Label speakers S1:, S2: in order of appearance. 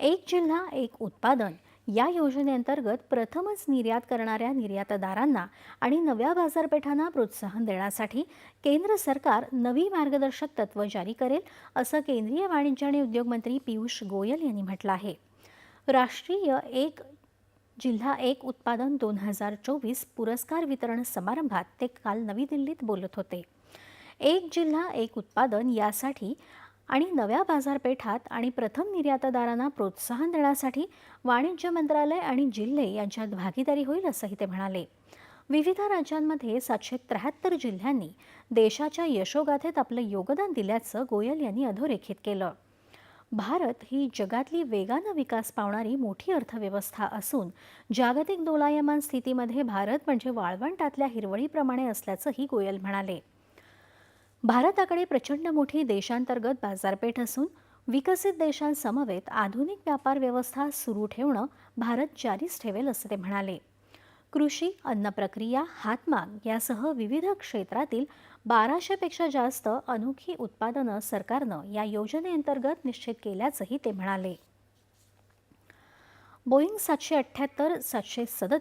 S1: एक जिल्हा एक उत्पादन. या योजनेअंतर्गत प्रथमच निर्यात करणाऱ्या निर्यातदारांना आणि नव्या बाजारपेठांना प्रोत्साहन देण्यासाठी केंद्र सरकार नवी मार्गदर्शक तत्त्व जारी करेल असं केंद्रीय वाणिज्य आणि उद्योग मंत्री पियुष गोयल यांनी म्हटलं आहे. राष्ट्रीय एक जिल्हा एक उत्पादन दोन हजार चोवीस पुरस्कार वितरण समारंभात ते काल नवी दिल्लीत बोलत होते. एक जिल्हा एक उत्पादन यासाठी आणि नव्या बाजारपेठात आणि प्रथम निर्यातदारांना प्रोत्साहन देण्यासाठी वाणिज्य मंत्रालय आणि जिल्हे यांच्यात भागीदारी होईल असंही ते म्हणाले. विविध राज्यांमध्ये सातशे त्र्याहत्तर जिल्ह्यांनी देशाच्या यशोगाथेत आपलं योगदान दिल्याचं गोयल यांनी अधोरेखित केलं. भारत ही जगातली वेगानं विकास पावणारी मोठी अर्थव्यवस्था असून जागतिक दोलायमान स्थितीमध्ये भारत म्हणजे वाळवंटातल्या हिरवळीप्रमाणे असल्याचंही गोयल म्हणाले. भारताकडे प्रचंड मोठी देशांतर्गत बाजारपेठ असून विकसित देशांसमवेत आधुनिक व्यापार व्यवस्था सुरू ठेवणं भारत जारीच ठेवेल असं ते म्हणाले. कृषी अन्न प्रक्रिया हातमाग यासह विविध क्षेत्रातील बाराशेपेक्षा जास्त अनोखी उत्पादनं सरकारनं या योजनेअंतर्गत निश्चित केल्याचंही ते म्हणाले. बोईंग सातशे अठ्ठ्याहत्तर सातशे सदत